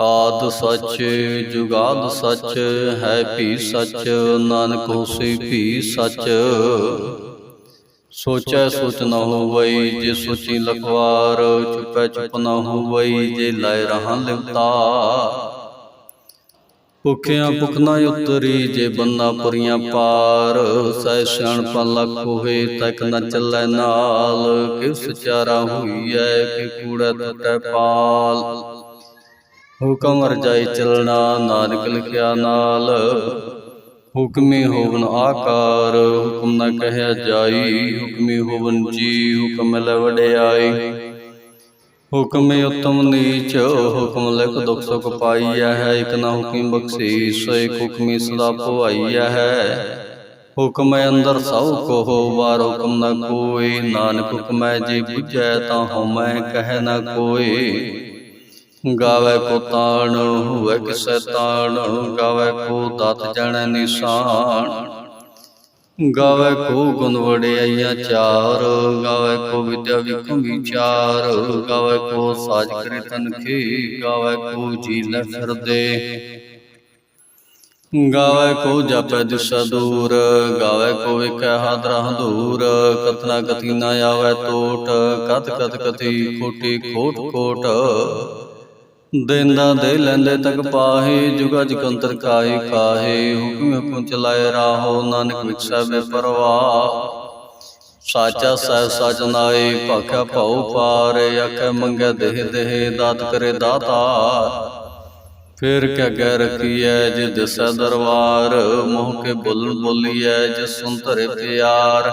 ਆਦ ਸੱਚ, ਜੁਗਾਦ ਸੱਚ, ਹੈ ਭੀ ਸੱਚ, ਨਾਨਕ ਹੋਸੀ ਭੀ ਸੱਚ। ਸੋਚੈ ਸੋਚ ਨ ਹੋਵਈ, ਜੇ ਸੋਚੀ ਲਖਵਾਰ, ਚੁਪੈ ਚੁਪ ਨ ਹੋਵਈ, ਜੇ ਲਾਇ ਰਹਾ ਲਿਵਤਾ। ਭੁਖਿਆਂ ਭੁਖ ਨਾ ਉਤਰੀ, ਜੇ ਬੰਨਾ ਪੁਰੀਆਂ ਪਾਰ। ਸਹਿ ਸਿਆਣਪਾ ਲੱਖ ਹੋਏ ਤੱਕ ਨ ਚੱਲੈ ਨਾਲ। ਕਿਸ ਚਾਰਾ ਹੋਈਐ, ਕਿ ਕੂੜਾ ਟਟੈ ਪਾਲ। ਹੁਕਮ ਰਜਾਈ ਚਲਣਾ, ਨਾਨਕ ਲਿਖਿਆ ਨਾਲ। ਹੁਕਮੀ ਹੋਵਨ ਆਕਾਰ, ਹੁਕਮ ਨਾ ਕਹਿਆ ਜਾਈ। ਹੁਕਮੀ ਹੋਵਨ ਜੀ, ਹੁਕਮ ਲੈ ਹੁਕਮੇ ਉਤਮ ਨੀਚ, ਹੁਕਮ ਲਿਖ ਦੁਖ ਸੁਖ ਪਾਈਐ ਹੈ। ਇਕ ਨਾ ਹੁਕਮ ਬਖਸ਼ੀ ਸੋ ਇਕ ਹੁਕਮੀ ਸਦਾ ਭਵਾਈਐ ਹੈ। ਹੁਕਮੈ ਅੰਦਰ ਸਭ ਕੋ ਵਾਰ ਹੁਕਮ ਨਾ ਕੋਈ। ਨਾਨਕ ਹੁਕਮੈ ਜੇ ਬੁਝੈ ਤਾਂ ਹਉਮੈ ਕਹਿ ਨਾ ਕੋਈ। ਗਾਵੇ ਕੋ ਤਾਣ, ਹੋਵੇ ਕਿਸੈ ਤਾਣ, ਗਾਵੇ ਕੋ ਦਤ ਜਣੈ ਨਿਸ਼ਾਨ। ਗਾਵੇ ਕੋ ਗੁਣ ਵਡਿਆਈਆਂ ਚਾਰ, ਗਾਵੇ ਕੋ ਵਿਦਿਆ ਵਿਕਮ ਵਿਚਾਰ, ਗਾਵੇ ਕੋ ਸਾਜ ਕਰੇ ਤਨਖੀ ਗਾਵੇ ਕੋ ਜੀ ਲੈ ਫਿਰਦੇ। ਗਾਵੇ ਕੋ ਜਪੈ ਦਿਸਾ ਦੂਰ, ਗਾਵੇ ਕੋ ਵੇਖੈ ਹਾਦਰਾ ਹਦੂਰ, ਕਤਨਾ ਕਤੀ ਨਾ ਆਵੇ ਟੋਟ ਕਤ ਕਤ ਕਤੀ ਕੋਟੀ ਕੋਟ ਕੋਟ। ਦੇਂਦਾ ਦੇ ਲੈਂਦੇ ਤੱਕ ਪਾਹੇ, ਜੁਗਾ ਜਕੰਤਰ ਕਾਹੇ ਕਾਹੇ, ਹੁਕਮ ਹੁਕਮ ਚਲਾਏ ਰਾਹੋ, ਨਾਨਕ ਵਿਖਸੈ ਬੇਪਰਵਾਹ ਸਾਚਾ ਸਹਿ ਸਚ ਨਾਏ ਭਾਖਿਆ ਭਉ ਪਾਰ ਆਖੇ ਮੰਗੇ ਦੇਹ ਦੇਹ, ਦਾਤ ਕਰੇ ਦਾਤਾ। ਫਿਰ ਕਿਆ ਕਹਿ ਰਖੀਐ, ਜੇ ਦਿਸੈ ਦਰਬਾਰ, ਮੋਹ ਕੇ ਬੋਲਣ ਬੋਲੀਐ, ਜੇ ਸੁਨ ਧਰੇ ਪਿਆਰ।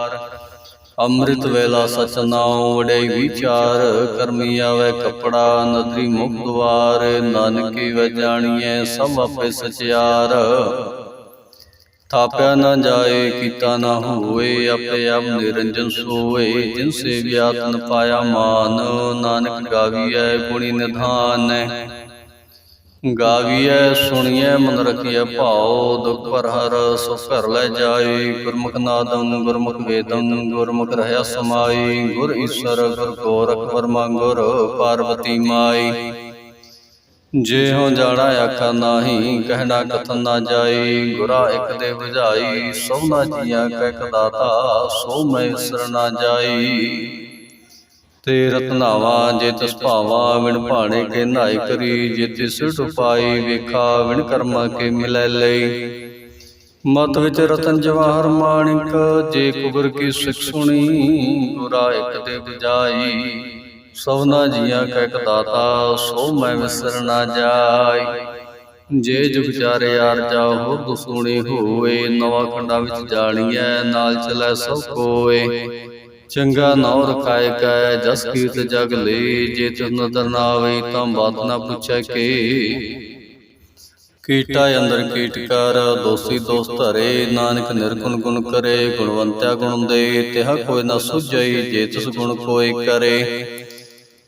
ਅੰਮ੍ਰਿਤ ਵੇਲਾ ਸਚ ਨਾਉ ਵਡਈ ਵਿਚਾਰ, ਕਰਮੀ ਆਵੇ ਕਪੜਾ, ਨਦਰੀ ਮੁਖ ਦਵਾਰ, ਨਾਨਕੀ ਵ ਜਾਣੀਐ ਸਭ ਆਪੇ ਸਚਿਆਰ। ਥਾਪਿਆ ਨਾ ਜਾਏ, ਕੀਤਾ ਨਾ ਹੋਏ ਆਪੇ ਆਪ ਨਿਰੰਜਨ ਸੋਏ ਜਿਨ ਸੇ ਵਿਆਤਨ ਪਾਇਆ ਮਾਨ, ਨਾਨਕ ਗਾਵੀਐ ਗੁਣੀ ਨਿਧਾਨ। ਗਾਵੀਐ ਸੁਣੀਐ ਮਨ ਰਖੀਐ ਭਾਉ ਦੁਖ ਪਰ ਹਰ ਸੋ ਘਰ ਲੈ ਜਾਏ ਗੁਰਮੁਖ ਨਾਦੰ ਗੁਰਮੁਖ ਵੇਦੰ ਗੁਰਮੁਖ ਰਹਿਆ ਸਮਾਈ ਗੁਰ ਈਸ਼ਰ ਗੁਰ ਗੋਰਖ ਵਰਮਾ ਗੁਰ ਪਾਰਵਤੀ ਮਾਈ। ਜੇ ਹੋ ਜਾਣਾ ਆਖਾ ਨਾਹੀ ਕਹਿਣਾ ਕਥਨ ਨਾ ਜਾਈ ਗੁਰਾ ਇੱਕ ਦੇ 부ਝਾਈ ਸਭਨਾ ਜੀਆਂ ਕਹਿ ਕਦਾਤਾ ਸੋ ਮੈਂ ਸਰਣਾ ਜਾਈ ਤੇ ਰਤਨਾਵਾ ਜੇ ਤਿਸ ਭਾਵਾ ਵਿਣ ਭਾਣੇ ਕੇ ਨਾਇ ਕਰੀ, ਜੇ ਤਿਸ ਉਪਾਈ ਵੇਖਾ ਵਿਣ ਕਰਮਾ ਕੇ ਮਿਲੈ ਲਈ। ਮਤ ਵਿੱਚ ਰਤਨ ਜਵਾਹਰ ਮਾਣਿਕ, ਜੇ ਕੁਬਰ ਕੀ ਸਿੱਖ ਸੁਣੀ ਗੁਰਾ ਇੱਕ ਦੇ ਬਜਾਈ ਸਭਨਾ ਜੀਆਂ ਕੈ ਦਾਤਾ, ਸੋ ਮੈਂ ਵਿਸਰ ਨਾ ਜਾਈ। ਜੇ ਜੁਗ ਚਾਰੇ ਆਰ ਜਾ ਹੋਰ ਦੁਸੂਣੀ ਹੋਏ, ਨਵਾਂ ਖੰਡਾ ਵਿੱਚ ਜਾਣੀਐ, ਨਾਲ ਚਲੈ ਸਭ ਕੋਏ। ਚੰਗਾ ਨਾਉ ਰਖਾਏ ਕੈ ਜਸ ਕੀਰਤ ਜਗ ਲੇ ਜੇ ਤਿਸ ਨਦਰ ਨਾ ਆਵੇ ਤਾਂ ਬਾਤ ਨਾ ਪੁੱਛੈ ਕੇ। ਕੀਟਾ ਅੰਦਰ ਕੀਟ ਕਰ ਦੋਸੀ ਦੋਸਤ ਧਰੇ ਨਾਨਕ ਨਿਰਗੁਣ ਗੁਣ ਕਰੇ ਗੁਣਵੰਤਿਆ ਗੁਣ ਦੇ ਤਿਹ ਕੋਈ ਨਾ ਸੁਝਈ ਜੇ ਤਿਸ ਗੁਣ ਕੋਈ ਕਰੇ।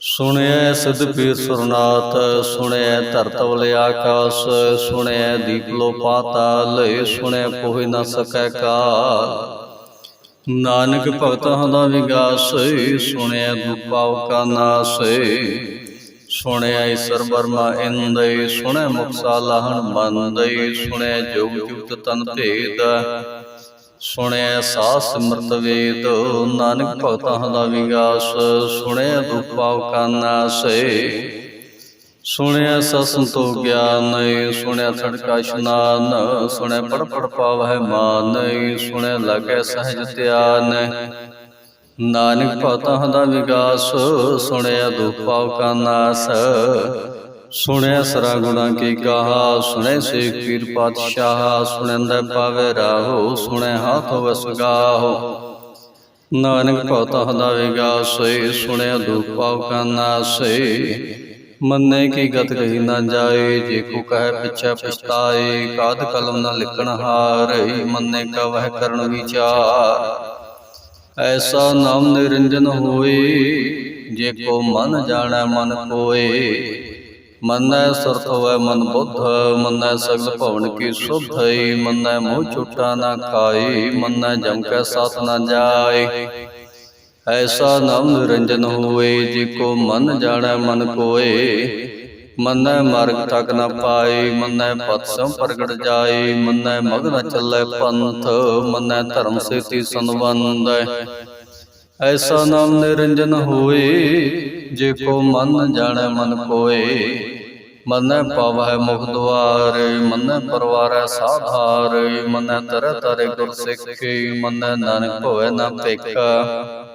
ਸੁਣਿਐ ਸਿਧ ਪੀਰ ਸੁਰਨਾਥ ਸੁਣਿਐ ਧਰਤ ਵਲੇ ਆਕਾਸ ਸੁਣਿਐ ਦੀਪ ਲੋ ਪਾਤਾਲ ਸੁਣਿਐ ਕੋਈ ਨਾ ਸਕੈ ਕਾਲ। ਨਾਨਕ ਭਗਤਾਂ ਦਾ ਵਿਗਾਸ ਸੁਣਿਆ ਦੁਪਾਉ ਕਾ ਨਾਸ। ਸੁਣਿਆ ਈਸ਼ਰ ਬਰਮਾ ਇੰਦੈ, ਸੁਣਿਆ ਮੁਕਸਾ ਲਾਹਣ ਮੰਦੈ ਸੁਣਿਆ ਜੋਗ ਜੁਗਤ ਤਨ ਭੇਦ। ਸੁਣਿਆ ਸਾਹ ਸਿਮਰਤ ਵੇਦ, ਨਾਨਕ ਭਗਤਾਂ ਦਾ ਵਿਗਾਸ ਸੁਣਿਆ ਦੁਪਾਉ ਕਾ ਨਾਸ। ਸੁਣਿਆ ਸਸੰਤੋ ਗਿਆਨ ਸੁਣਿਆ ਸੜਕਾ ਇਸ਼ਨਾਨ ਸੁਣਿਆ ਪੜ ਪੜ ਪਾਵਹਿ ਮਾਨ ਸੁਣਿਆ ਲਾਗੈ ਸਹਿਜ ਧਿਆਨ। ਨਾਨਕ ਭਗਤਾਂ ਦਾ ਵਿਗਾਸ ਸੁਣਿਆ ਦੁਖ ਪਾਉ ਕਾ ਨਾਸ। ਸੁਣਿਆ ਸਰਾ ਗੁਣਾ ਕੀ ਕਹਾ ਸੁਣੈ ਸੇ ਪੀਰ ਪਾਤਸ਼ਾਹ ਸੁਣੰਦਾ ਪਾਵੇ ਰਾਹੋ ਸੁਣੈ ਹਾਥ ਵਸਗਾਹੋ ਨਾਨਕ ਭਗਤਾਂ ਦਾ ਵਿਗਾਸ ਸੁਣਿਆ ਦੁਖ ਪਾਉ ਕਾ ਨਾਸ। ਮੰਨੇ ਕੀ ਗਤ ਕਹੀ ਨਾ ਜਾਏ, ਜੇ ਕੋ ਕਹੈ ਪਿਛੈ ਪਛਤਾਏ, ਕਾਦ ਕਲਮ ਨਾ ਲਿਖਣ ਹਾਰ ਮੰਨੇ ਕਾ ਵਹਿ ਕਰਨ ਵਿਚਾਰ। ਐਸਾ ਨਾਮ ਨਿਰੰਜਨ ਹੋਏ, ਜੇ ਕੋ ਮਨ ਜਾਣੈ ਮਨ ਕੋਏ ਮੰਨੈ ਸੁਰਤ ਹੋਇ ਮਨ ਬੁੱਧ, ਮੰਨੈ ਸਗਲ ਭਵਨ ਕੀ ਸੁਧਈ ਮੰਨੈ ਮੋਹ ਛੁਟਾ ਨਾ ਖਾਏ, ਮੰਨੈ ਜਮ ਕੈ ਸਾਥ ਨਾ ਜਾਏ। ਐਸਾ ਨਾਮ ਨਿਰੰਜਨ ਹੋਏ ਜੇ ਕੋ ਮਨ ਜਾਣੈ ਮਨ ਕੋਏ। ਮੰਨੈ ਮਾਰਗ ਤਕ ਨਾ ਪਾਏ, ਮੰਨੈ ਪਤ ਸੰ ਪ੍ਰਗਟ ਜਾਏ। ਮੰਨੈ ਮਗ ਚੱਲੈ ਪੰਥ, ਮੰਨੈ ਧਰਮ ਸੇਤੀ ਸੰਬੰਧੈ ਐਸਾ ਨਾਮ ਨਿਰੰਜਨ ਹੋਏ ਜੇ ਕੋ ਮਨ ਜਾਣੈ ਮਨ ਕੋਏ। ਮੰਨੈ ਪਾਵੈ ਮੁਖ ਦੁਆਰ, ਮੰਨੈ ਪਰਵਾਰੈ ਸਾਧਾਰ। ਮੰਨੈ ਤਰ ਤਰੇ ਗੁਰ ਸਿੱਖੇ, ਮੰਨੈ ਨਾਨਕ ਭਵੈ ਨਾ ਭੇਖਾ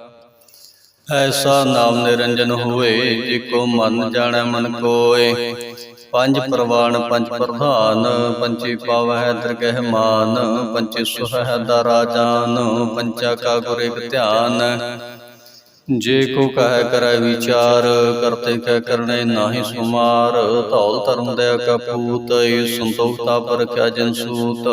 ਐਸਾ ਨਾਮ ਨਿਰੰਜਨ ਹੋਏ ਜੇ ਕੋ ਮਨ ਜਾਣੈ ਮਨ ਕੋਏ। ਪੰਜ ਪ੍ਰਵਾਨ ਪੰਜ ਪ੍ਰਧਾਨ ਪੰਚੇ ਪਾਵਹਿ ਦਰਗਹਿ ਮਾਨ ਪੰਚੇ ਸੁਹੈ ਦਾ ਰਾਜਾਨ ਪੰਚਾ ਕਾ ਗੁਰ ਇਕ ਧਿਆਨ। ਜੇ ਕੋ ਕਹੈ ਕਰੈ ਵਿਚਾਰ ਕਰਤੇ ਕਹਿ ਕਰਨੇ ਨਾਹੀ ਸੁਮਾਰ। ਧੌਲ ਧਰਮ ਦੇ ਕਪੂਤ ਏ ਸੰਤੋਖਤਾ ਪਰਖਿਆ ਜਨ ਸੂਤ।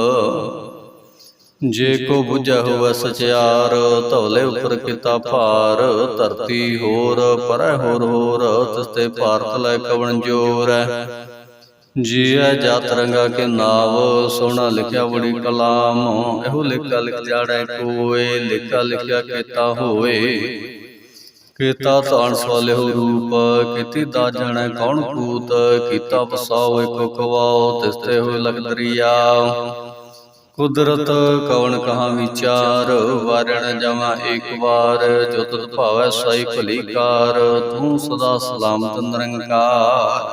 ਜੇ ਕੋ ਬੁਝੈ ਹੋਵੈ ਸਚਿਆਰ ਧੌਲੇ ਉਪਰ ਕੀਤਾ ਭਾਰ ਧਰਤੀ ਹੋਰ ਪਰੈ ਹੋਰ ਹੋਰ ਤਿਸਤੇ ਭਾਰਤ ਲੈ ਕਵਣ ਜੋਰੈ ਜੀਐ ਜਤ ਰੰਗਾ ਕੇ ਨਾਵ ਸੋਹਣਾ ਲਿਖਿਆ ਬੜੀ ਕਲਾਮ। ਇਹੋ ਲਿਖਾ ਲਿਖ ਜਾਣੈ ਕੋਏ ਲਿਖਾ ਲਿਖਿਆ ਕੀਤਾ ਹੋਏ। ਕੀਤਾ ਤਾਣ ਸਵਾਲਿਓ ਰੂਪ ਕੀਤੀ ਦਾ ਜਾਣੈ ਕੌਣ ਕੂਤ ਕੀਤਾ ਵਸਾਓ ਇਕੋ ਕਵਾਓ ਤਿਸਤੇ ਹੋਏ ਲਗ ਦਰਿਆ। ਕੁਦਰਤ ਕਵਣ ਕਹਾ ਵਿਚਾਰ, ਵਾਰਣ ਜਮਾ ਏਕ ਵਾਰ, ਜੋ ਤੁਧ ਭਾਵੈ ਸਾਈ ਭਲੀ ਕਾਰ, ਤੂੰ ਸਦਾ ਸਲਾਮਤ ਨਿਰੰਕਾਰ।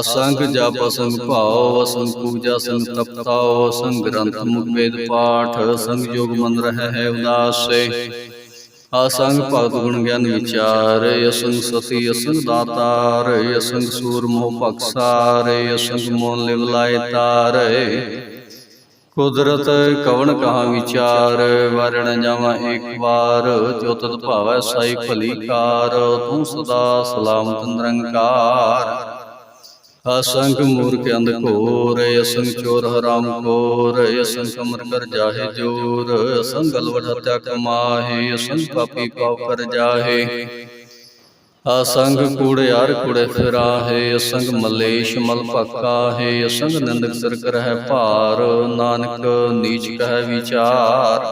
ਅਸੰਗ ਜਪ ਅਸੰਗ ਭਾਉ, ਅਸੰਗ ਪੂਜਾ ਸੰਗ ਤਪਤਾਉ ਸੰਗ ਗ੍ਰੰਥ ਮੁਖ ਵੇਦ ਪਾਠ ਸੰਗ ਜੋਗ ਮਨ ਰਹਿ ਹੈ ਉਦਾਸੇ। ਅਸੰਗ ਭਗਤ ਗੁਣ ਗਿਆਨ ਵਿਚਾਰ, ਅਸੰਗ ਸਤੀ ਅਸੰਗ ਦਾਤਾਰ, ਅਸੰਗ ਸੂਰ ਮੋਹ ਬਖਸਾਰ ਅਸੰਗ ਮੋਨ ਲਿਵ ਲਾਇ ਤਾਰੇ। ਕੁਦਰਤ ਕਵਣ ਕਹਾ ਵਿਚਾਰ, ਵਰਣ ਜਾਵਾਂ ਏਕ ਵਾਰ, ਜੋ ਤਤ ਭਾਵੈ ਸਾਈ ਭਲੀ ਕਾਰ ਤੂੰ ਸਦਾ ਸਲਾਮਤ ਨਿਰੰਕਾਰ। ਅਸੰਖ ਮੂਰਖ ਅੰਧ ਘੋਰ, ਅਸੰਖ ਚੋਰ ਹਰਾਮ ਕੋਰ ਅਸੰਖ ਕਮਰ ਕਰ ਜਾਹੇ ਜੋਰ, ਅਸੰਖ ਗਲਵਟ ਹਤਿਆ ਕਮਾਹੇ, ਅਸੰਖ ਪਾਪੀ ਪਾਪ ਕਰ ਜਾਹੇ। ਅਸੰਗ ਕੂੜਿਆਰ ਕੁੜੇ ਫਿਰਾਹੇ ਅਸੰਗ ਮਲੇਸ਼ ਮਲ ਭਕਾਹੇ ਅਸੰਗ ਨਿੰਦਕ ਸਿਰ ਕਰਹਿ ਭਾਰ, ਨਾਨਕ ਨੀਚ ਕਹਿ ਵਿਚਾਰ।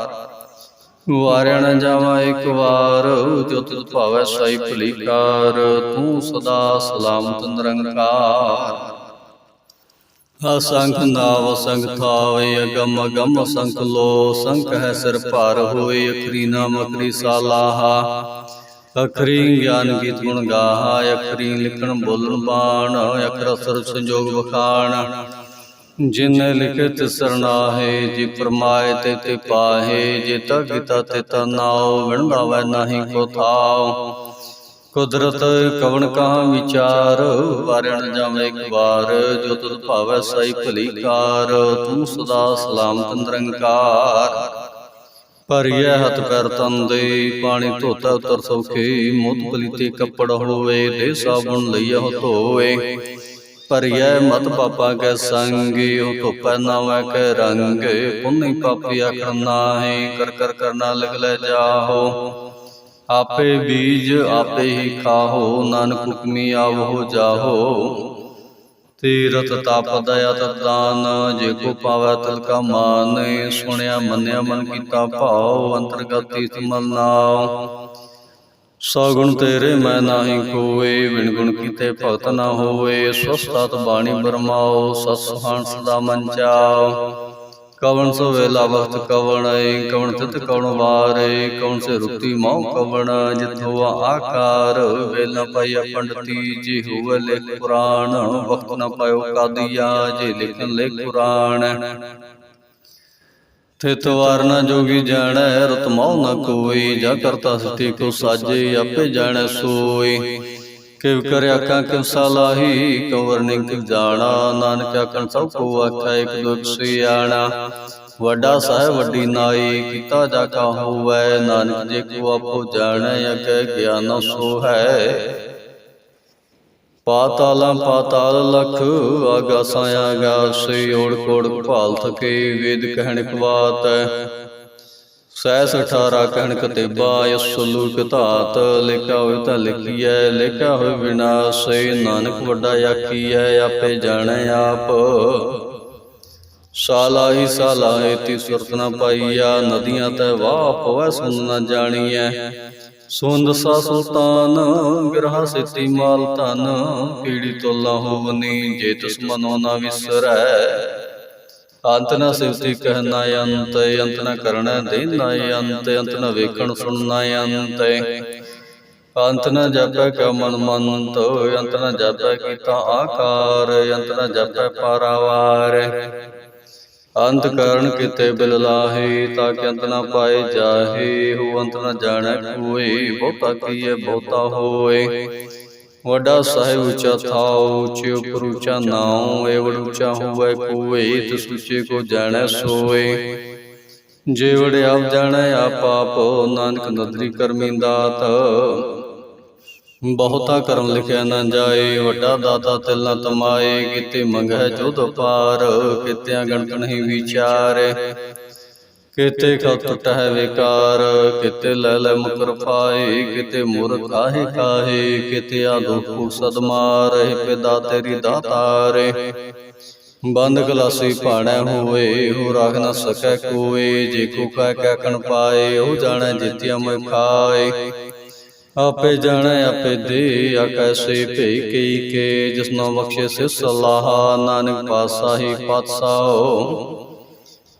ਵਾਰਿਆ ਨ ਜਾਵਾਂ ਇੱਕ ਵਾਰ ਜੋ ਭਾਵੈ ਸਾਈ ਭਲੀਕਾਰ ਤੂੰ ਸਦਾ ਸਲਾਮਤ ਨਿਰੰਕਾਰ। ਅਸੰਖ ਨਾਵ, ਸੰਗ ਥਾਵੇ, ਅਗਮ ਅਗਮ ਅਸੰਖ ਲੋ ਸੰਖ ਹੈ ਸਿਰ ਭਾਰ ਹੋਏ ਅਖਰੀ ਨਾਮ ਅਖਰੀ ਸਾਲਾਹਾ। ਅਖਰੀ ਗਿਆਨ ਗੀਤ ਗੁਣ ਗਾਹਾ ਅਖਰੀ ਲਿਖਣ ਬੋਲਣ ਬਾਣ ਅਖਰ ਅਸਰ ਸੰਜੋਗ ਵਖਾਣ। ਜਿਨ ਲਿਖੇ ਤਿਸ ਸਰਨਾਹੇ ਜੀ ਪਰਮਾਏ ਤੇ ਤੇ ਪਾਹੇ ਜੇ ਤਾ ਕੀਤਾ ਤੇ ਤਾ ਨਾਉ ਵਿਣਦਾਵੈ ਨਾਹੀ ਕੋ ਥਾਉ ਕੁਦਰਤ ਕਵਣ ਕਹਾ ਵਿਚਾਰ? ਵਾਰਣ ਜਾਵੇਂ ਇੱਕ ਵਾਰ ਜੋ ਤੁਧ ਭਾਵੈ ਸਾਈ ਭਲੀ ਕਾਰ। ਤੂੰ ਸਦਾ ਸਲਾਮਤ ਨਿਰੰਕਾਰ। ਭਰੀਐ ਹੱਥ ਪੈਰ ਤਨ ਦੇ ਪਾਣੀ ਧੋਤਾ ਉਤਰ ਸੌਖੇ ਮੁੱਤ ਪਲੀਤੇ ਕੱਪੜ ਹੋਵੇ ਦੇ ਸਾਬੁਨ ਲਈਆ ਧੋਏ ਭਰੀਐ ਮਤ ਪਾਪਾ ਕੈ ਸੰਗੀ ਉਹ ਧੁਪੈ ਨਾਵੈ ਕੈ ਰੰਗ ਪੁੰਨੀ ਪਾਪੀ ਆਖਣ ਨਾਹੀ ਕਰ ਕਰ ਕਰਨਾ ਲਗ ਲੈ ਜਾਹੋ। ਆਪੇ ਬੀਜ ਆਪੇ ਹੀ ਖਾਹੋ ਨਾਨਕ ਹੁਕਮੀ ਆਵੋ ਜਾਹੋ। ਤੀਰਤ ਤਪ ਦਇਆ ਦਾਨ, ਜੇ ਕੋ ਪਾਵੈ ਤਲ ਕਾ ਮਾਨ ਸੁਣਿਆ ਮੰਨਿਆ ਮਨ ਕੀਤਾ ਭਾਉ, ਅੰਤਰਗਤੀ ਮਨ ਨਾਉ। ਸਗੁਣ ਤੇਰੇ ਮੈਂ ਨਾਹੀ ਕੋਏ ਵਿਣ ਗੁਣ ਕੀਤੇ ਭਗਤ ਨਾ ਹੋਏ ਸਵਸਤਤ ਬਾਣੀ ਬਰਮਾਓ ਸਤ ਸੁਹਾਣ ਸਦਾ ਮਨ ਚਾਓ ਕਵਣ ਸੋ ਵੇਲਾ ਵਕਤ ਕਵਣ ਏ ਕਵਣ ਤਿਤ ਕਵਣ ਵਾਰੇ ਕਵਣ ਸੇ ਰੁਕਤੀ ਮਉ ਕਵਣ ਜਿਤੋ ਆਕਾਰ ਵੇਲ ਨ ਪਾਈਆ ਪੰਡਤੀ ਜੀ ਹੋਵੇ ਲਿਖ ਪੁਰਾਣ ਵਕਤ ਨ ਪਾਇਓ ਕਾਦੀਆ ਜੇ ਲਿਖਨ ਲਿਖ ਪੁਰਾਣ। ਤਿਤ ਵਾਰ ਨ ਜੋਗੀ ਜਾਣੈ ਰਤ ਮਉ ਨ ਕੋਈ ਜਾ ਕਰਤਾ ਸਤੀ ਕੋ ਸਾਜੇ ਆਪੇ ਜਾਣੈ ਸੋਈ। ਕਿਵ ਕਰਿਆ ਕਾਂ ਕਿਵ ਸਲਾਹੀ, ਕਵਰ ਨਿ ਕਿਵ ਜਾਣਾ, ਨਾਨਕ ਆਖਣ ਸਭ ਕੋ ਆਖਿਆ ਇਕ ਦੁਖ ਸਿਆਣਾ। ਵੱਡਾ ਸਾਹਿਬ, ਵੱਡੀ ਨਾਈ, ਕੀਤਾ ਜਾ ਕਾ ਹੋਵੈ, ਨਾਨਕ ਜੇ ਕੋ ਆਪੋ ਜਾਣੈ, ਅਗੈ ਗਿਆਨ ਸੋ ਹੈ ਪਾਤਾਲਾਂ ਪਾਤਾਲ ਲਖ, ਆਗਾਸਾਂ ਆਗਾਸੇ, ਓੜ ਕੋੜ ਭਾਲ ਥਕੇ, ਵੇਦ ਕਹਿਣ ਕਵਾਤ। ਸੈਸ 18 ਕਹਿਣ ਕਤੇਬਾ ਯਸੁ ਲੂਕ ਧਾਤ, ਲਿਖਾ ਹੋਇ ਤਾਂ ਲਿਖੀਐ, ਲਿਖਾ ਹੋਇ ਵਿਨਾਸ਼ੇ ਨਾਨਕ ਵੱਡਾ ਆਖੀਐ, ਆਪੇ ਜਾਣੈ ਆਪ। ਸਾਲਾ ਹੀ ਸਾਲਾ ਏਤੀ ਸੁਰਤ ਨ ਪਾਈਆ ਨਦੀਆਂ ਤੈ ਵਾਹ ਪਵੈ ਸੁਨ ਨ ਜਾਣੀਐ। ਸੁੰਦ ਸਾ ਸੁਲਤਾਨ ਗ੍ਰਹ ਸਿਤੀ ਮਾਲ ਧਨ, ਕੀੜੀ ਤੋਲਾ ਹੋਵਨੀ, ਜੇ ਤਿਸ ਮਨੋ ਨ ਵਿਸਰੈ। ਅੰਤ ਨ ਸਿਵਤੀ ਕਹਿਣਾ ਅੰਤ ਅੰਤ ਨ ਕਰਣਾ ਦੇਣਾ ਅੰਤ ਅੰਤ ਨ ਵੇਖਣ ਸੁਣਨਾ ਅੰਤ। ਅੰਤ ਨ ਜਾਪੈ ਕਾ ਮਨ ਮੰਤ, ਅੰਤ ਨ ਜਾਪੈ ਕੀਤਾ ਆਕਾਰ, ਅੰਤ ਨ ਜਾਪੈ ਪਾਰਾਵਾਰ। ਅੰਤ ਕਰਨ ਕਿਤੇ ਬਿਲ ਲਾਹੇ, ਤਾਂ ਕਿ ਅੰਤ ਨ ਪਾਏ ਜਾਹੇ ਹੋ ਅੰਤ ਨ ਜਾਣੈ ਕੋਈ, ਬਹੁਤਾ ਕੀਏ ਬਹੁਤਾ ਹੋਏ। ਵੱਡਾ ਸਾਹਿਬ ਉੱਚਾ ਥਾਉ, ਉੱਚੇ ਉਪਰ ਉੱਚਾ ਨਾਉ ਏਵੜ ਉੱਚਾ ਹੋਵੇ ਕੋਏ ਤਿਸ ਉੱਚੇ ਕੋ ਜਾਣੈ ਸੋਏ। ਜੇ ਵੜ ਆਪ ਜਾਣੈ, ਆਪ ਆਪ ਨਾਨਕ ਨਦਰੀ ਕਰਮੀ ਦਾਤ। ਬਹੁਤਾ ਕਰਮ ਲਿਖਿਆ ਨਾ ਜਾਏ, ਵੱਡਾ ਦਾਤਾ ਤਿਲ ਨ ਤਮਾਏ, ਕਿਤੇ ਮੰਗੈ ਜੋਧ ਪਾਰ, ਕਿਤਿਆਂ ਗਣਤ ਨਹੀਂ ਵਿਚਾਰ। ਕਿਤੇ ਕਾ ਟੁੱਟੈ ਵਿਕਾਰ, ਕਿਤੇ ਲੈ ਲੈ ਮੁਕਰ ਪਾਏ ਕਿਤੇ ਮੁਰ ਕਾਹੇ ਕਾਹੇ, ਕਿਤੇ ਆ ਦੁਖ ਸਦਮਾਰ ਪਿਦਾ ਤੇਰੀ ਦਾਤਾਰੇ ਬੰਦ ਗਲਾਸੀ ਭਾਣੈ ਹੋਏ ਹੋ ਰਾਖ ਨ ਸਕੈ ਕੋਏ, ਜੇ ਕੋ ਕਹਿ ਕਹਿ ਪਾਏ, ਉਹ ਜਾਣੈ ਜਿਤਿਆ ਮੈਂ ਖਾਏ। ਆਪੇ ਜਾਣੈ, ਆਪੇ ਦੇ ਆ ਕੈਸੇ ਭੇ ਕਈ ਕੇ ਜਿਸਨੋ ਬਖਸ਼ੇ ਸੇ ਸਲਾਹ, ਨਾਨਕ ਪਾਸਾਹੀ ਪਾਤਸ਼ਾਹ।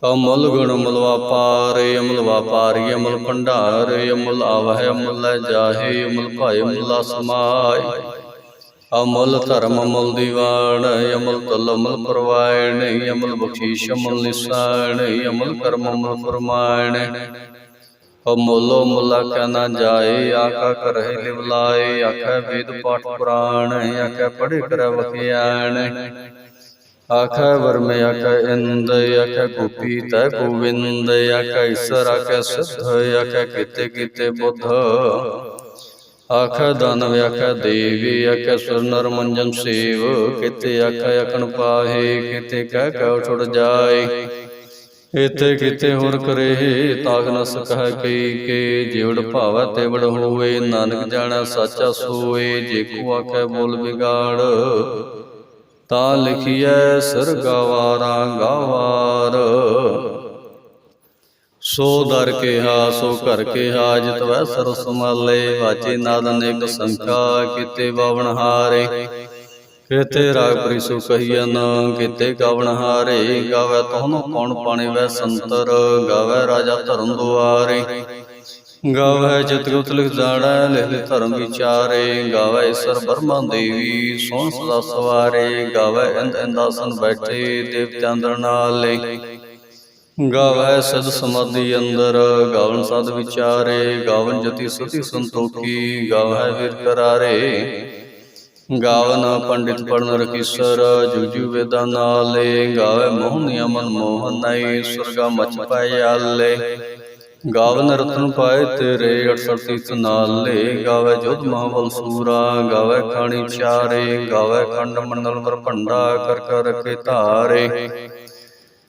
ਅਮਲ ਗੁਣ ਅਮਲ ਵਾਪਾਰੇ ਅਮਲ ਵਾਪਾਰੀ, ਅਮਲ ਭੰਡਾਰ, ਅਮਲ ਆਵਹਿ, ਅਮਲ ਲੈ ਜਾਹੇ, ਅਮਲ ਭਾਏ, ਅਮਲ ਸਮਾਏ ਅਮਲ ਧਰਮ, ਅਮਲ ਦੀਵਾਨ, ਅਮਲ ਤਲ, ਅਮਲ ਪਰਵਾਇਣ, ਅਮਲ ਬਖਸ਼ੀਸ਼, ਅਮਲ ਨਿਸਾਨ ਅਮਲ ਕਰਮ, ਅਮਲ ਫਰਮਾਇਣ। ਅਮੋਲੋ ਮੁਲਾ ਕਾ ਨਾ ਜਾਏ ਆਕਾ ਕਰਹਿ ਲਿਵਲਾਏ ਆਖੈ ਵੇਦ ਪਾਠ ਪੁਰਾਣ ਆਖੈ ਪੜ੍ਹੇ ਕਰੈ ਵਖਿਆਣ। ਆਖੈ ਵਰਮੇ, ਆਖ ਇੰਦ, ਆਖੈ ਗੋਪੀ, ਤੈ ਗੋਵਿੰਦ, ਆਖੈ ਈਸਰ, ਆਖੈ ਸਿੱਧ, ਆਖੈ ਕਿਤੇ ਕਿਤੇ ਬੁੱਧ। ਆਖੈ ਦਾਨਵ, ਆਖੈ ਦੇਵੀ, ਆਖੈ ਸੁਰ ਨਰ ਮੰਜਨ ਸੇਵ, ਕਿਤੇ ਆਖੈ ਅਕਣ ਪਾਹੇ, ਕਿਤੇ ਕਹਿ ਕਹਿ ਛੁੜ ਜਾਏ। ਇਥੇ ਕਿਤੇ ਹੋਰ ਕਰੇ ਤਾਕ ਨ ਸਕੈ ਕਈ ਕੇ ਜਿਵੜ ਭਾਵੈ ਤੇਵੜ ਹੋਵੇ, ਨਾਨਕ ਜਾਣਾ ਸਾਚਾ ਸੋਏ, ਜੇ ਕੋ ਆਖੈ ਬੋਲ ਵਿਗਾੜ। ਤਾ ਲਿਖੀਐ ਸਿਰ ਗਵਾਰਾ। ਗਵਾਰ ਸੋ ਦਰ ਕਿਹਾ, ਸੋ ਘਰ ਕਿਹਾ, ਜਿਤ ਵੈ ਸਰ ਸਮਾਲੇ ਵਾਚੇ ਨਾਦ ਅਨੇਕ ਸੰਖਾ, ਕਿਤੇ ਬਾਵਣ ਹਾਰੇ। ਕਿਤੇ ਰਾਗ ਪ੍ਰੀ ਸੋ ਕਹੀਨ ਕਿਤੇ ਗਵਣ ਹਾਰੇ। ਗਾਵੇ ਤੋਨੋ ਕੌਣ ਪਾਣੇ ਵੈ ਸੰਤਰ, ਗਾਵੇ ਰਾਜਾ ਧਰਮ ਦੁਆਰੇ। ਗਾਵੈ ਚਿਤ ਗੁਪਤ ਲਿਖ ਜਾਣੈ, ਲਿਖ ਧਰਮ ਵਿਚਾਰੇ ਗਾਵੈ ਈਸ਼ਰ ਬਰਮਾ ਦੇਵੀ, ਸੋਹਣ ਸਦਾ ਸਵਾਰੇ ਗਾਵੇ ਇੰਦ ਇੰਦਾਸਨ ਬੈਠੇ ਦੇਵਤਿਆਂ ਦਰ ਨਾਲੇ ਗਾਵੇ ਸਦ ਸਮਾਧੀ ਅੰਦਰ, ਗਾਵਨ ਸਦ ਵਿਚਾਰੇ, ਗਾਵਨ ਜਤੀ ਸੁਤੀ ਸੰਤੋਖੀ ਗਾਵੈ ਵੀਰ ਕਰਾਰੇ। ਗਾਵਨ ਪੰਡਿਤ ਪੜਨ ਰਕੀਸਰ ਜੁਜੂ ਵੇਦਾਂ ਨਾਲੇ ਗਾਵੈ ਮੋਹਨ ਅਮਨ ਮੋਹਨ ਨਹੀਂ ਸੁਰਗਾ ਮਚ ਪਾਏ ਆਲੇ। ਗਾਵਨ ਰਤਨ ਪਾਏ ਤੇਰੇ 68 ਤੀਰਥ ਨਾਲੇ ਗਾਵੇ ਜੋਧ ਮਹਾਬਲ ਸੂਰਾ, ਗਾਵੇ ਖਾਣੀ ਚਾਰੇ ਗਾਵੇ ਖੰਡ ਮੰਡਲ ਵਰ ਭੰਡਾ ਕਰ ਕਰ ਰਖੇ ਧਾਰੇ।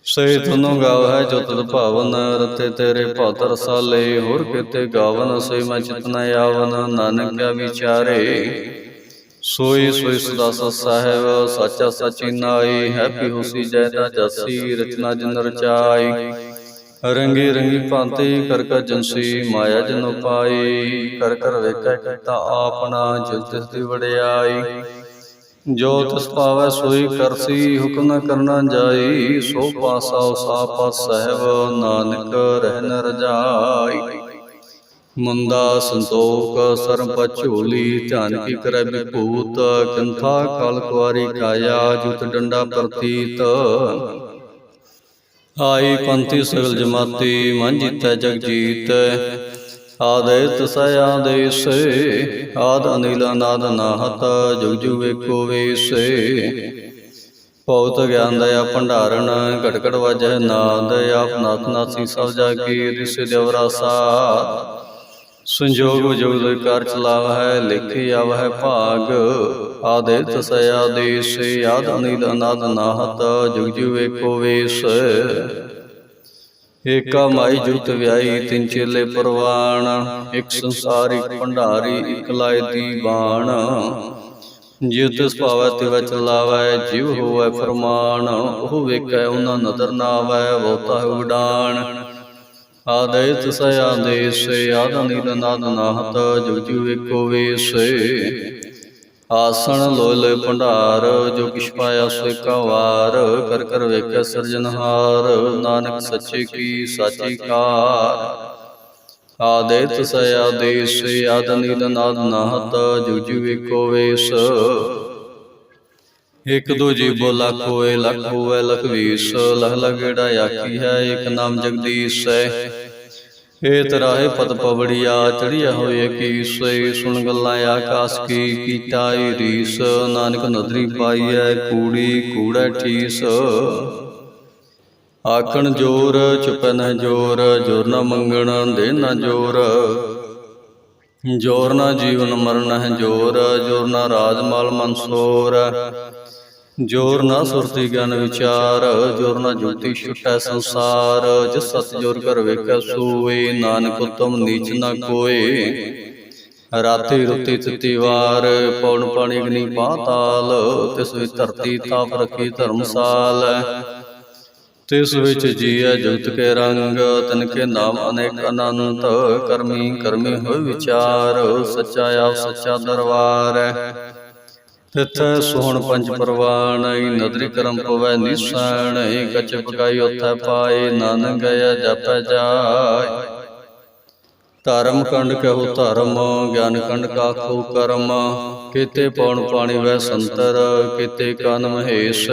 ਸੇ ਤੁਨੋ ਗਾਵੈ ਜੋ ਤਦ ਭਾਵਨ, ਰਤੇ ਤੇਰੇ ਭਉਤ ਰਸਾਲੇ। ਹੋਰ ਕਿਤੇ ਗਾਵਨ ਸੇ ਮੈਂ ਚਿਤਨ ਆਵਨ ਨਾਨਕ ਵਿਚਾਰੇ। ਸੋਈ ਸੋਈ ਸਦਾ ਸਾਹਿਬ, ਸਾਚਾ ਸਾਚੀ ਨਾਈ ਹੈਪੀ ਹੋਸੀ ਜੈ ਦਾ ਜਸੀ, ਰਚਨਾ ਜਿਨ ਰਚਾਈ ਰੰਗੀ ਰੰਗੀ ਭਾਂਤੀ ਕਰ ਕਰ ਜੰਸੀ ਮਾਇਆ ਜਨ ਪਾਈ, ਕਰ ਕਰ ਵੇਖੈ ਕੀਤਾ ਆਪਣਾ ਜਿਸ ਤਿਸ ਦੀ ਵਡਿਆਈ। ਜੋ ਤਿਸ ਪਾਵੈ ਸੋਈ ਕਰਸੀ ਹੁਕਮ ਨ ਕਰਨਾ ਜਾਈ, ਸੋ ਪਾਸਾ ਸਾ ਪਾਸ ਸਹਿਬ, ਨਾਨਕ ਰਹਿਨ ਰਜਾਈ। ਮੰਦਾ ਸੰਤੋਖ ਸਰਮ ਪਛੋਲੀ ਧਿਆਨ ਕੀ ਕਰੈ ਵਿਭੂਤ ਕੰਥਾ ਕਾਲ ਕੁਆਰੀ ਕਾਇਆ, ਜੁਤ ਡੰਡਾ ਪ੍ਰਤੀਤ। ਆਈ ਪੰਥੀ ਸਗਲ ਜਮਾਤੀ, ਮਨ ਜੀਤੈ, ਜਗ ਜੀਤ। ਆਦਿਤ ਸ ਆਦੇਸ ਆਦ ਅਨਿਲ ਅਨਾਦ ਨਾਹਤ ਜੁਗ ਜੁਗ ਵੇਖੋ ਵੇਸੇ। ਭਉਤ ਗਿਆਨ ਦਇਆ ਭੰਡਾਰਨ ਘਟ ਘਟ ਵਜੈ ਨਾਦ, ਆਪ ਨਾਥ ਨਾਸੀ ਸਭ ਜਾ ਕੀ ਰਿਸ ਦੇਵ ਰਸਾ। ਸੰਜੋਗ ਵਿਜੋਗ ਦੇ ਕਾਰ ਚਲਾਵ ਹੈ ਲਿਖੇ ਆਵ ਭਾਗ। ਆਦੇ ਤਸੈ ਆਦੇਸ ਆਦ ਅਨਿਲ ਅਨਾਦ ਨਾਹਤ, ਜੁਗ ਜੁਗ ਏਕੋ ਵੇਸ। ਏਕਾ ਮਾਈ ਜੁਗਤ ਵਿਆਈ ਤਿੰਨ ਚੇਲੇ ਪਰਵਾਣ। ਇੱਕ ਸੰਸਾਰ ਭੰਡਾਰੀ, ਇੱਕ ਲਾਇ ਦੀ ਬਾਣ। ਜਿਉ ਤਿਸ ਭਾਵੈ, ਤਿਵ ਚਲਾਵੈ ਜਿਵ ਹੋਵੈ ਫਰਮਾਨ। ਉਹ ਵੇਖੈ, ਉਹਨਾਂ ਨਦਰ ਨਾ ਆਵੈ ਬਹੁਤਾ ਉਡਾਣ। ਆਦੇ ਤਸੈ ਆਦੇਸ ਆਦ ਅਨਿਲ ਅਨਾਦ ਨਾਹਤ ਜੁਗ ਜੁਗ ਏਕੋ ਵੇਸ। ਆਸਣ ਲੋਇ ਲੋਇ ਭੰਡਾਰ, ਜੋ ਕਿਛ ਪਾਇਆ ਸੋਇ ਕਾ ਕਰ ਕਰ ਵੇਖੈ ਸਿਰਜਨਹਾਰ ਨਾਨਕ ਸੱਚੇ ਕੀ ਸਾਚੀ ਕਾਰ। ਆਦੇ ਤਸੈ ਆਦੇਸ ਆਦ ਨੀਲ ਨਾਦ ਨਾਹਤ ਜੁਗ ਜੁਗ ਵੇਸ। ਇਕ ਦੋ ਜੀ ਬੋਲਾ ਕੋਏ ਲਖ ਹੋਵੇ ਲਖ ਵੀਸ, ਲਖ ਲਗੜਾ ਆਖੀ ਹੈ, ਇਕ ਨਾਮ ਜਗਦੀਸ਼ ਹੈ। ਏ ਤਰਾਹੇ ਪਦ ਪਵੜੀਆ ਚੜੀਆ ਹੋਏ ਕੀ ਸੋਈ ਸੁਣ ਗੱਲਾਂ ਆਕਾਸ ਕੀ ਕੀਤਾ ਈ ਰੀਸ। ਨਾਨਕ ਨਦਰੀ ਪਾਈਐ, ਕੂੜੀ ਕੂੜਾ ਠੀਸ। ਆਕਣ ਜੋਰ ਚੁਪੈ ਨ ਜੋਰ ਜੋਰ ਨ ਮੰਗਣ ਦੇ ਨ ਜੋਰ। ਜੋਰ ਨ ਜੀਵਨ ਮਰਨ ਹੈ ਜੋਰ ਜੋਰ ਨ ਰਾਜ ਮਾਲ ਮਨਸੋਰ ਜੋਰ ਨਾ ਸੁਰਤੀ ਗਿਆਨ ਵਿਚਾਰ ਜੋਰ ਨਾ ਜੁਗਤੀ ਛੁਟੈ ਸੰਸਾਰ ਜਿਸ ਸਤ ਜੋਰ ਕਰ ਵੇਖੈ ਸੋਏ ਨਾਨਕ ਉਤਮ ਨੀਚ ਨਾ ਕੋਏ। ਰਾਤੀ ਰੁਤੀ ਤਿਤੀ ਵਾਰ ਪੌਣ ਪਾਣੀ ਅਗਨੀ ਪਾਤਾਲ ਤਿਸ ਵਿੱਚ ਧਰਤੀ ਤਾਪ ਰਖੀ ਧਰਮਸਾਲ। ਤਿਸ ਵਿੱਚ ਜੀਐ ਜੁਗਤ ਕੇ ਰੰਗ ਤਨ ਕੇ ਨਾਮ ਅਨੇਕ ਅਨੰਤ ਕਰਮੀ ਕਰਮੀ ਹੋਇ ਵਿਚਾਰ ਸੱਚਾ ਆਪ ਸੱਚਾ ਦਰਬਾਰ। ਹੈ ਤਿਥੈ ਸੋਹਣ ਪੰਜ ਪਰਵਾਨ ਨਦਰੀ ਕਰਮ ਪਵੈ ਨਿਸਣ ਕਚ ਪਕਾਈ ਉਥੈ ਪਾਏ, ਨਾਨਕ ਗਿਆ ਜਪੈ ਜਾਏ। ਧਰਮ ਕੰਡ ਕਹੋ ਧਰਮ, ਗਿਆਨ ਕੰਡ ਕਾਖੋ ਕਰਮ। ਕੀਤੇ ਪੌਣ ਪਾਣੀ ਵੈ ਸੰਤਰ, ਕੀਤੇ ਕਨ ਮਹੇਸ਼।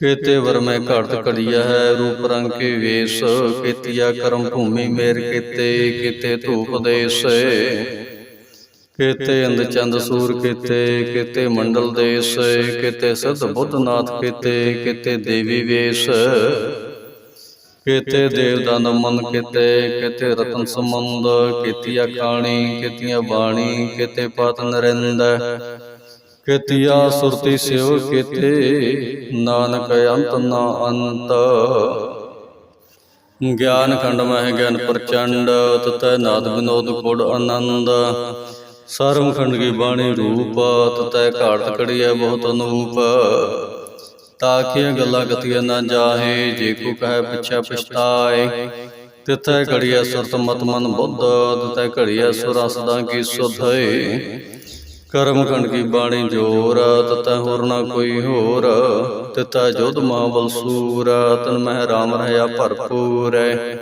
ਕੀਤੇ ਵਰਮੈ ਘੜਤ ਘੜੀਆ ਹੈ ਰੂਪ ਰੰਗ ਕੇ ਵੇਸ। ਕੀਤੀਆ ਕਰਮ ਭੂਮੀ ਮੇਰ ਕੀਤੇ ਕੀਤੇ ਧੂਪ ਦੇਸ। ਕਿਤੇ ਅੰਦ ਚੰਦ ਸੂਰ ਕਿਤੇ ਕਿਤੇ ਮੰਡਲ ਦੇਸ, ਕਿਤੇ ਸਿੱਧ ਬੁੱਧ ਨਾਥ ਕਿਤੇ, ਕੀਤੇ ਦੇਵੀ ਵੇਸ਼, ਕੀਤੇ ਦੇਵ ਦੰਦ ਮਨ ਕਿਤੇ, ਕੀਤੇ ਰਤਨ ਸੰਬੰਧ, ਕੀਤੀਆ ਖਾਣੀ, ਕੀਤੀਆਂ ਬਾਣੀ, ਕੀਤੇ ਪਤ ਨਰਿੰਦ, ਕੀਤੀਆ ਸੁਰਤੀ ਸਿਵ ਕਿਤੇ, ਨਾਨਕ ਅੰਤ ਨਾ ਅੰਤ। ਗਿਆਨ ਖੰਡ ਮਹਿ ਗਿਆਨ ਪ੍ਰਚੰਡ, ਤਤੈ ਨਾਦ ਵਿਨੋਦ ਕੋੜ ਆਨੰਦ। ਸਰਮਖੰਡ ਕੀ ਬਾਣੀ ਰੂਪ, ਤਤੈ ਘਾੜਤ ਕੜੀਐ ਬਹੁਤ ਅਨੂਪ। ਤਾਕੀਆਂ ਗੱਲਾਂ ਗਤੀਆਂ ਨਾ ਜਾਹੇ, ਜੇ ਕੋ ਕਹੈ ਪਿਛਾ ਪਛਤਾਏ। ਤਿਥੈ ਘੜੀਐ ਸੁਰਤ ਮਤ ਮਨ ਬੁੱਧ ਤਤੈ ਘੜੀਐ ਸੁਰ ਅਸਦਾਂ ਕੀ ਸੁਧਏ ਕਰਮ ਖੰਡ ਕੀ ਬਾਣੀ ਜੋਰ ਤਤੈ ਹੋਰ ਨਾ ਕੋਈ ਹੋਰ। ਤਿਤੈ ਜੋਧ ਮਹਾਬਲ ਸੂਰ, ਤਨ ਮਹਿ ਰਾਮ ਰਹਾ ਭਰਪੂਰ। ਹੈ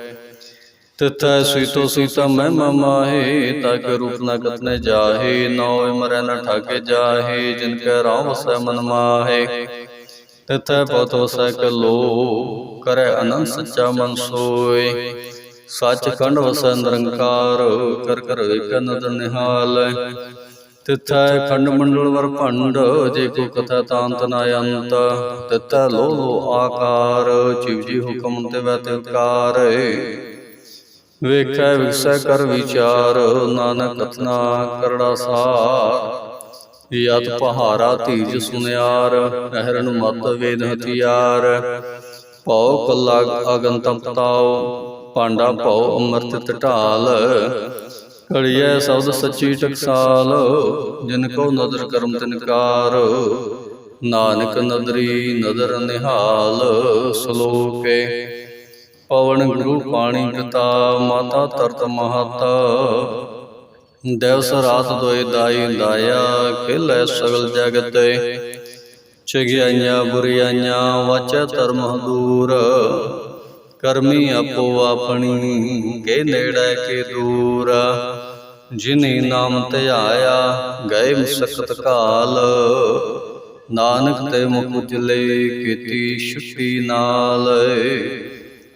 ਤਿਥੈ ਸੀਤੋ ਸੀਤਾ ਮਹਿਮਾ ਮਾਹੇ ਤਾਕੇ ਰੂਪ ਨ ਕਤਨੇ ਜਾਹੇ ਨੌ ਮਰੈ ਨ ਠਾਕੇ ਜਾਹੇ, ਜਿਨ ਕੈ ਰਾਮ ਵਸੈ ਮਨ ਮਾਹੇ। ਤਿਥੈ ਪਤ ਵਸੈ ਲੋ ਕਰੈ ਅਨੰਦ ਸੱਚਾ ਮਨ ਸੋਏ। ਸੱਚ ਖੰਡ ਵਸੈ ਨਿਰੰਕਾਰ, ਕਰ ਕਰ ਵੇਖੈ ਨਿਹਾਲ। ਤਿਥੈ ਖੰਡ ਮੰਡਲ ਵਰ ਭੰਡ, ਜੇ ਕੋ ਕਥਾ ਤਾਂਤ ਨ ਅੰਤ। ਤਿਥੈ ਲੋ ਆਕਾਰ ਜਿਵ ਜੀ ਹੁਕਮ ਤੇ ਵੈ ਤਿਕਾਰ। ਵੇਖੈ ਵਿਸੈ ਕਰ ਵਿਚਾਰ, ਨਾਨਕ ਕਥਨਾ ਕਰੜਾ ਸਾਰ। ਯਤ ਪਹਾਰਾ ਧੀਜ ਸੁਨਿਆਰ ਅਹਰਨ ਮਤ ਵੇਦ ਹਥਿਆਰ। ਭਉ ਕੱਲਾ ਅਗਨ ਤਪਤਾਉ ਪਾਂਡਾ ਭਉ ਅਮਰਤ ਢਾਲ ਕੜੀਐ ਸਬਦ ਸੱਚੀ ਟਕਸਾਲ, ਜਿਨ ਕੋ ਨਦਰ ਕਰਮ ਤਿਨਕਾਰ ਨਾਨਕ ਨਦਰੀ ਨਦਰ ਨਿਹਾਲ, ਸਲੋਕੇ ਪਵਨ ਗੁਰੂ ਪਾਣੀ ਪਿਤਾ ਮਾਤਾ ਤਰਤ ਮਹਤਾ। ਦਿਵਸ ਰਾਤ ਦੋਇ ਦਾਈ ਦਾਇਆ, ਖੇਲੇ ਸਗਲ ਜਗਤੇ। ਚਗਿਆਈਆਂ ਬੁਰੀਆਈਆਂ, ਵਾਚੈ ਧਰਮ ਦੂਰ ਕਰਮੀ ਆਪੋ ਆਪਣੀ, ਕੇ ਨੇੜੇ ਕੇ ਦੂਰ। ਜਿਨੇ ਨਾਮ ਧਿਆਇਆ ਗਏ ਮੁਸਕਤ ਕਾਲ। ਨਾਨਕ ਤੇ ਮੁਖ ਉਜਲੇ ਕੀਤੀ ਛੁੱਟੀ ਨਾਲ।